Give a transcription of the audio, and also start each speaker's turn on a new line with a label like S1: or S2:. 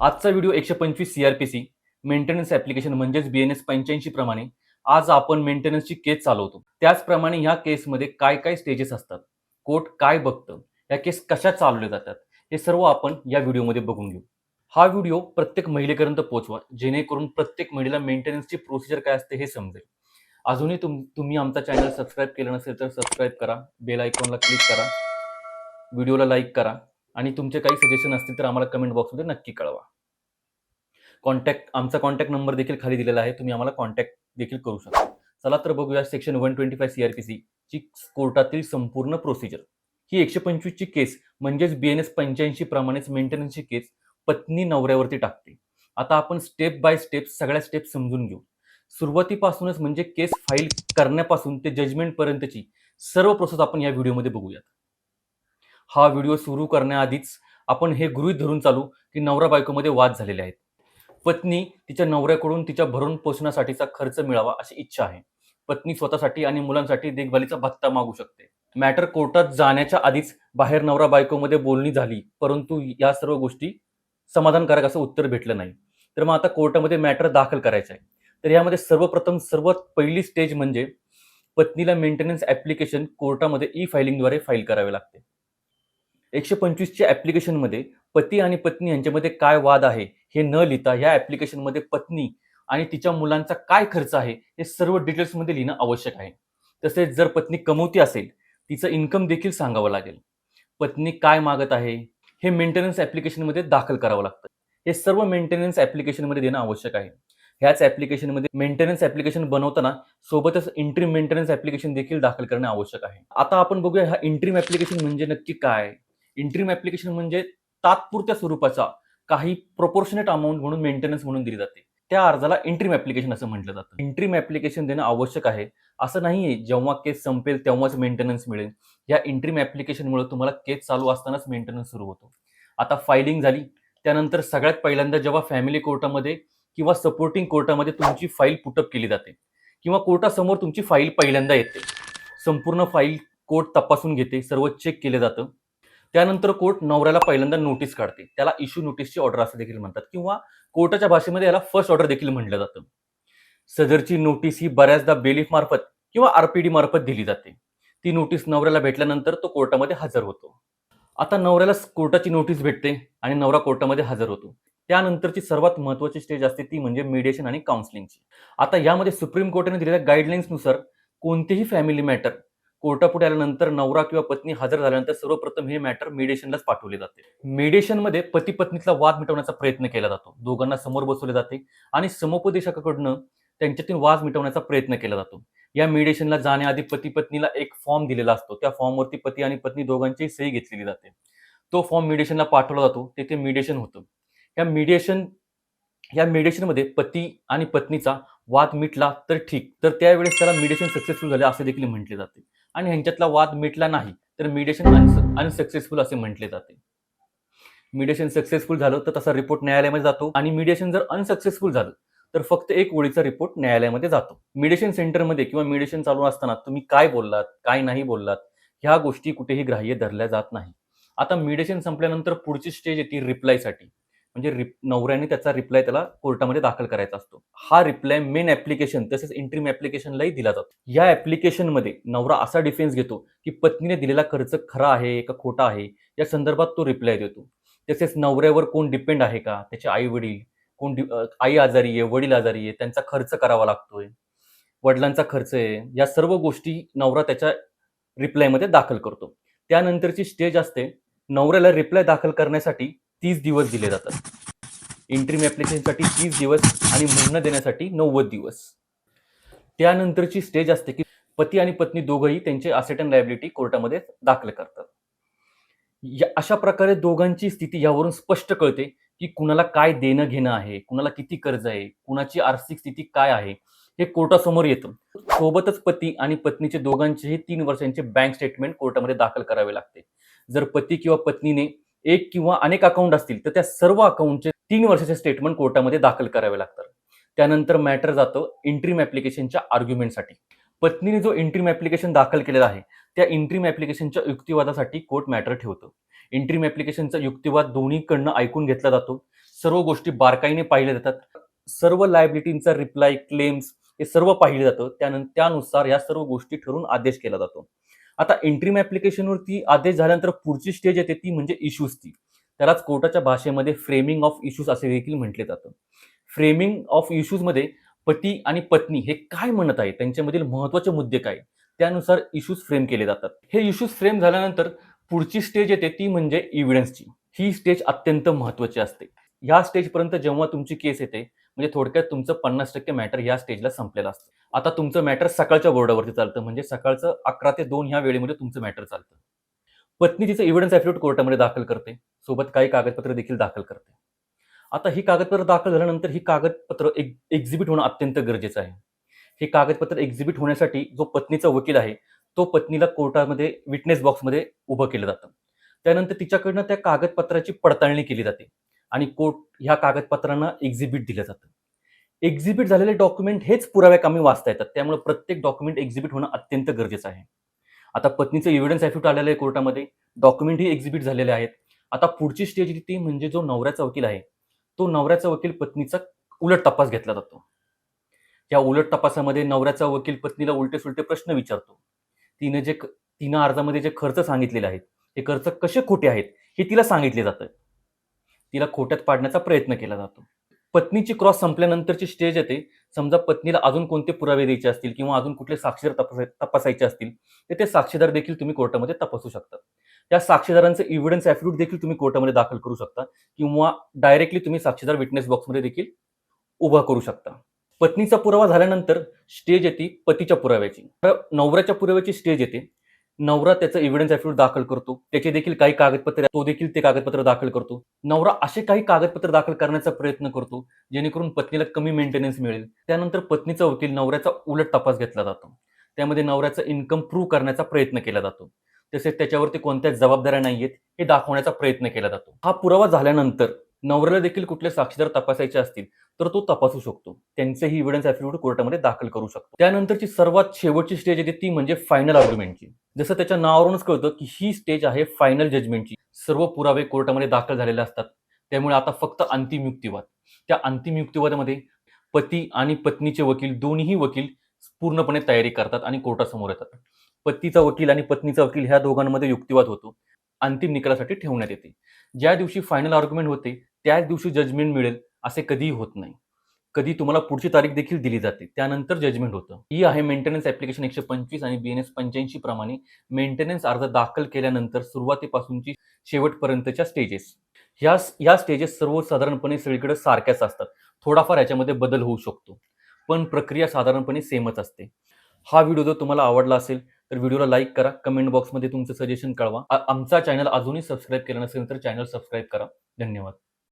S1: आजचा व्हिडिओ एकशे पंचवीस सीआरपीसी मेंटेनन्स ऍप्लिकेशन म्हणजेच बीएनएस पंच्याऐंशी प्रमाणे आज आपण मेंटेनन्सची केस चालवतो. त्याचप्रमाणे ह्या केसमध्ये काय काय स्टेजेस असतात कोर्ट काय बघतं या केस कशा चालवल्या जातात हे सर्व आपण या व्हिडिओमध्ये बघून घेऊ. हा व्हिडिओ प्रत्येक महिलेपर्यंत पोहोचवा जेणेकरून प्रत्येक महिलेला मेंटेनन्सची प्रोसिजर काय असते हे समजेल. अजूनही तुम तुम्ही आमचा चॅनल सबस्क्राईब केलं नसेल तर सबस्क्राईब करा बेल आयकॉनला क्लिक करा व्हिडिओला लाईक करा आणि तुमचे काही सजेशन असतील तर आम्हाला कमेंट बॉक्समध्ये नक्की कळवा. कॉन्टॅक्ट आमचा कॉन्टॅक्ट नंबर देखील खाली दिलेला आहे. तुम्ही आम्हाला कॉन्टॅक्ट देखील करू शकता. चला तर बघूया section one twenty five CrPC ची कोर्टातील संपूर्ण प्रोसिजर ही एकशे पंचवीसची केस म्हणजेच बी एन एस पंच्याऐंशी प्रमाणेच मेंटेनन्सची केस पत्नी नवऱ्यावरती टाकते. आता आपण स्टेप बाय स्टेप सगळ्या स्टेप समजून घेऊ. सुरुवातीपासूनच म्हणजे केस फाईल करण्यापासून ते जजमेंट पर्यंतची सर्व प्रोसेस आपण या व्हिडिओमध्ये बघूयात. हा व्हिडिओ सुरू करण्याआधीच आपण हे गृहीत धरून चालू की नवरा बायकोमध्ये वाद झालेले आहेत. पत्नी तिच्या नवऱ्याकडून तिच्या भरून पोषणासाठीचा खर्च मिळावा अशी इच्छा आहे. पत्नी स्वतःसाठी आणि मुलांसाठी देखभालीचा भत्ता मागू शकते. मॅटर कोर्टात जाण्याच्या आधीच बाहेर नवरा बायकोमध्ये बोलणी झाली परंतु या सर्व गोष्टी समाधानकारक असं उत्तर भेटलं नाही. तर मग आता कोर्टामध्ये मॅटर दाखल करायचं आहे. तर यामध्ये सर्वप्रथम सर्वात पहिली स्टेज म्हणजे पत्नीला मेंटेनन्स ऍप्लिकेशन कोर्टामध्ये ई फायलिंगद्वारे फाईल करावे लागते. एकशे पंचवीसच्या ॲप्लिकेशनमध्ये पती आणि पत्नी यांच्यामध्ये काय वाद आहे हे न लिहिता या ॲप्लिकेशनमध्ये पत्नी आणि तिच्या मुलांचा काय खर्च आहे हे सर्व डिटेल्समध्ये लिहिणं आवश्यक आहे. तसेच जर पत्नी कमवती असेल तिचं इन्कम देखील सांगावं लागेल. पत्नी काय मागत आहे हे मेंटेनन्स ॲप्लिकेशनमध्ये दाखल करावं लागतं. हे सर्व मेंटेनन्स ॲप्लिकेशनमध्ये देणं आवश्यक आहे. ह्याच ॲप्लिकेशनमध्ये मेंटेनन्स ऍप्लिकेशन बनवताना सोबतच इंट्रीम मेंटेनन्स ऍप्लिकेशन देखील दाखल करणं आवश्यक आहे. आता आपण बघूया हा इंट्रीम ऍप्लिकेशन म्हणजे नक्की काय? इंट्रीम ऍप्लिकेशन म्हणजे तात्पुरत्या स्वरूपाचा काही प्रोपोर्शनेट अमाऊंट म्हणून मेंटेनन्स म्हणून दिली जाते. त्या अर्जाला इंट्रीम ऍप्लिकेशन असं म्हटलं जातं. इंट्रीम ऍप्लिकेशन देणं आवश्यक आहे. असं नाहीये जेव्हा केस संपेल तेव्हाच मेंटेनन्स मिळेल. या इंट्रीम ऍप्लिकेशनमुळे तुम्हाला केस चालू असतानाच मेंटेनन्स सुरू होतो. आता फायलिंग झाली. त्यानंतर सगळ्यात पहिल्यांदा जेव्हा फॅमिली कोर्टामध्ये किंवा सपोर्टिंग कोर्टामध्ये तुमची फाईल पुटअप केली जाते किंवा कोर्टासमोर तुमची फाईल पहिल्यांदा येते. संपूर्ण फाईल कोर्ट तपासून घेते सर्व चेक केलं जातं. त्यानंतर कोर्ट नवऱ्याला पहिल्यांदा नोटीस काढते. त्याला इश्यू नोटीसची ऑर्डर असं देखील म्हणतात किंवा कोर्टाच्या भाषेमध्ये याला फर्स्ट ऑर्डर देखील म्हटलं जातं. सदरची नोटीस ही बऱ्याचदा बेलीफ मार्फत किंवा आरपीडी मार्फत दिली जाते. ती नोटीस नवऱ्याला भेटल्यानंतर तो कोर्टामध्ये हजर होतो. आता नवऱ्याला कोर्टाची नोटीस भेटते आणि नवरा कोर्टामध्ये हजर होतो. त्यानंतरची सर्वात महत्वाची स्टेज असते ती म्हणजे मेडिएशन आणि काउन्सिलिंगची आता यामध्ये सुप्रीम कोर्टाने दिलेल्या गाईडलाईन्सनुसार कोणतेही फॅमिली मॅटर कोर्टापुढे आल्यानंतर नवरा किंवा पत्नी हजर झाल्यानंतर सर्वप्रथम हे मॅटर मेडिएशनलाच पाठवले जाते. मेडिएशनमध्ये पती पत्नीचा वाद मिटवण्याचा प्रयत्न केला जातो. दोघांना समोर बसवले जाते आणि समुपदेशकाकडनं त्यांच्यातून वाद मिटवण्याचा प्रयत्न केला जातो. या मेडिएशनला जाण्याआधी पती पत्नीला एक फॉर्म दिलेला असतो. त्या फॉर्मवरती पती आणि पत्नी दोघांची सही घेतलेली जाते. तो फॉर्म मेडिएशनला पाठवला जातो. तेथे मेडिएशन होतं. या मेडिएशन या मेडिएशनमध्ये पती आणि पत्नीचा वाद मिटला तर ठीक. तर त्यावेळेस त्याला मेडिएशन सक्सेसफुल झाले असे देखील म्हटले जाते. आणि ह्यांच्यातला वाद मिटला नाही तर मीडिएशन अनसक्सेसफुल असे म्हटले जाते. मीडिएशन सक्सेसफुल झालं तर तसा रिपोर्ट न्यायालयामध्ये जातो आणि मीडिएशन जर अनसक्सेसफुल झालं तर फक्त एक ओळीचा रिपोर्ट न्यायालयामध्ये जातो. मिडिएशन सेंटरमध्ये किंवा मिडिएशन चालू असताना तुम्ही काय बोललात काय नाही बोललात ह्या गोष्टी कुठेही ग्राह्य धरल्या जात नाही. आता मिडिएशन संपल्यानंतर पुढची स्टेज येते रिप्लायसाठी म्हणजे रिप नवऱ्याने त्याचा रिप्लाय त्याला कोर्टामध्ये दाखल करायचा असतो. हा रिप्लाय मेन ऍप्लिकेशन तसेच इंट्रीम ऍप्लिकेशनलाही दिला जातो. या ऍप्लिकेशनमध्ये नवरा असा डिफेन्स घेतो की पत्नीने दिलेला खर्च खरा आहे का खोटा आहे या संदर्भात तो रिप्लाय देतो. तसेच नवऱ्यावर कोण डिपेंड आहे का? त्याचे आई वडील कोण आई आजारी आहे वडील आजारी आहे त्यांचा खर्च करावा लागतोय वडिलांचा खर्च आहे या सर्व गोष्टी नवरा त्याच्या रिप्लायमध्ये दाखल करतो. त्यानंतरची स्टेज असते नवऱ्याला रिप्लाय दाखल करण्यासाठी तीस दिवस दिले जातात. इंट्रीम ॲप्लिकेशनसाठी तीस दिवस आणि म्हणणं देण्यासाठी नव्वद दिवस. त्यानंतरची स्टेज असते की पती आणि पत्नी दोघंही त्यांचे असेट अँड लायबिलिटी कोर्टामध्ये दाखल करतात. या अशा प्रकारे दोघांची स्थिती यावरून स्पष्ट कळते की कुणाला काय देणं घेणं आहे कुणाला किती कर्ज आहे कुणाची आर्थिक स्थिती काय आहे हे कोर्टासमोर येतं. सोबतच पती आणि पत्नीचे दोघांचेही तीन वर्षांचे बँक स्टेटमेंट कोर्टामध्ये दाखल करावे लागते. जर पती किंवा पत्नीने एक किंवा अनेक अकाउंट असतील तर त्या सर्व अकाउंटचे तीन वर्षाचे स्टेटमेंट कोर्टामध्ये दाखल करावे लागतात. त्यानंतर मॅटर जातं इंट्रीम ऍप्लिकेशनच्या आर्ग्युमेंटसाठी पत्नीने जो इंट्रीम ॲप्लिकेशन दाखल केलेला आहे त्या इंट्रीम ऍप्लिकेशनच्या युक्तिवादासाठी कोर्ट मॅटर ठेवतो. इंट्रीम ऍप्लिकेशनचा युक्तिवाद दोन्हीकडनं ऐकून घेतला जातो. सर्व गोष्टी बारकाईने पाहिल्या जातात. सर्व लायबिलिटींचा रिप्लाय क्लेम्स हे सर्व पाहिलं जातं. त्यानंतर त्यानुसार या सर्व गोष्टी ठरून आदेश केला जातो. आता एंट्रीम ऍप्लिकेशनवरती आदेश झाल्यानंतर पुढची स्टेज येते ती म्हणजे इश्यूजची त्यालाच कोर्टाच्या भाषेमध्ये फ्रेमिंग ऑफ इश्यूज असे देखील म्हटले जातं. फ्रेमिंग ऑफ इश्यूजमध्ये पती आणि पत्नी हे काय म्हणत आहे? त्यांच्यामधील महत्त्वाचे मुद्दे काय? त्यानुसार इश्यूज फ्रेम केले जातात. हे इश्यूज फ्रेम झाल्यानंतर पुढची स्टेज येते ती म्हणजे इव्हिडन्सची ही स्टेज अत्यंत महत्वाची असते. या स्टेजपर्यंत जेव्हा तुमची केस येते म्हणजे थोडक्यात तुमचं पन्नास टक्के मॅटर या स्टेजला संपलेलं असतं. आता तुमचं मॅटर सकाळच्या बोर्डावरती चालतं म्हणजे सकाळचं अकरा ते दोन ह्या वेळेमध्ये तुमचं मॅटर चालतं. पत्नी तिचं एव्हिडन्स ॲफिडेविट कोर्टामध्ये दाखल करते सोबत काही कागदपत्र देखील दाखल करते. आता ही कागदपत्र दाखल झाल्यानंतर ही कागदपत्र एक एक्झिबिट होणं अत्यंत गरजेचं आहे. हे कागदपत्र एक्झिबिट होण्यासाठी जो पत्नीचा वकील आहे तो पत्नीला कोर्टामध्ये विटनेस बॉक्समध्ये उभं केलं जातं. त्यानंतर तिच्याकडनं त्या कागदपत्राची पडताळणी केली जाते. आणि कोर्ट ह्या कागदपत्रांना एक्झिबिट दिलं जातं. एक्झिबिट झालेले डॉक्युमेंट हेच पुराव्या कामी वाचता येतात. त्यामुळे प्रत्येक डॉक्युमेंट एक्झिबिट होणं अत्यंत गरजेचं आहे. आता पत्नीचं एव्हिडन्स ॲफिडेविट आलेलं आहे कोर्टामध्ये. डॉक्युमेंटही एक्झिबिट झालेले आहेत. आता पुढची स्टेज ती म्हणजे जो नवऱ्याचा वकील आहे तो नवऱ्याचा वकील पत्नीचा उलट तपास घेतला जातो. या उलट तपासामध्ये नवऱ्याचा वकील पत्नीला उलटे सुलटे प्रश्न विचारतो. तिने जे तिनं अर्जामध्ये जे खर्च सांगितलेले आहेत हे खर्च कसे खोटे आहेत हे तिला सांगितले जातं. तिला खोट्यात पाडण्याचा प्रयत्न केला जातो. पत्नीची क्रॉस संपल्यानंतरची स्टेज येते. समजा पत्नीला अजून कोणते पुरावे द्यायचे असतील किंवा अजून कुठले साक्षीदार तपासाय तपासायचे असतील तर ते साक्षीदार देखील तुम्ही कोर्टामध्ये तपासू शकता. त्या साक्षीदारांचं इव्हिडन्स ॲफिडेविट देखील तुम्ही कोर्टामध्ये दाखल करू शकता किंवा डायरेक्टली तुम्ही साक्षीदार विटनेस बॉक्समध्ये देखील उभा करू शकता. पत्नीचा पुरावा झाल्यानंतर स्टेज येते पतीच्या पुराव्याची. तर नवऱ्याच्या पुराव्याची स्टेज येते. नवरा त्याचं एव्हिडन्स ॲफिडेविट दाखल करतो. त्याचे देखील काही कागदपत्र तो देखील ते कागदपत्र दाखल करतो. नवरा असे काही कागदपत्र दाखल करण्याचा प्रयत्न करतो जेणेकरून पत्नीला कमी मेंटेनन्स मिळेल. त्यानंतर पत्नीचा वकील नवऱ्याचा उलट तपास घेतला जातो. त्यामध्ये नवऱ्याचा इन्कम प्रूव्ह करण्याचा प्रयत्न केला जातो. तसेच त्याच्यावरती कोणत्या जबाबदाऱ्या नाही आहेत हे दाखवण्याचा प्रयत्न केला जातो. हा पुरावा झाल्यानंतर नवऱ्याला देखील कुठले साक्षीदार तपासायचे असतील तर तो तपासू शकतो. त्यांचेही इव्हिडन्स ॲफिडेविट कोर्टामध्ये दाखल करू शकतो. त्यानंतरची सर्वात शेवटची स्टेज येते ती म्हणजे फायनल आर्ग्युमेंटची जसं त्याच्या नावावरूनच कळतं की ही स्टेज आहे फायनल जजमेंटची सर्व पुरावे कोर्टामध्ये दाखल झालेले असतात. त्यामुळे आता फक्त अंतिम युक्तिवाद. त्या अंतिम युक्तिवादामध्ये पती आणि पत्नीचे वकील दोन्हीही वकील पूर्णपणे तयारी करतात आणि कोर्टासमोर येतात. पतीचा वकील आणि पत्नीचा वकील ह्या दोघांमध्ये युक्तिवाद होतो. अंतिम निकालासाठी ठेवण्यात येते. ज्या दिवशी फायनल आर्ग्युमेंट होते त्याच दिवशी जजमेंट मिळेल असे कधीही होत नाही. कधी तुम्हाला पुढची तारीख देखील दिली जाते त्यानंतर जजमेंट होतं. ही आहे मेंटेनन्स ऍप्लिकेशन एकशे पंचवीस आणि बी एन एस पंच्याऐंशी प्रमाणे मेंटेनन्स अर्ज दाखल केल्यानंतर सुरुवातीपासूनची शेवटपर्यंतच्या स्टेजेस ह्या ह्या स्टेजेस सर्वसाधारणपणे सगळीकडे सारख्याच असतात. थोडाफार याच्यामध्ये बदल होऊ शकतो. पण प्रक्रिया साधारणपणे सेमच असते. हा व्हिडिओ जर तुम्हाला आवडला असेल तर व्हिडिओला लाईक करा. कमेंट बॉक्समध्ये तुमचं सजेशन कळवा. आमचा चॅनल अजूनही सबस्क्राईब केलं नसेल तर चॅनल सबस्क्राईब करा. धन्यवाद.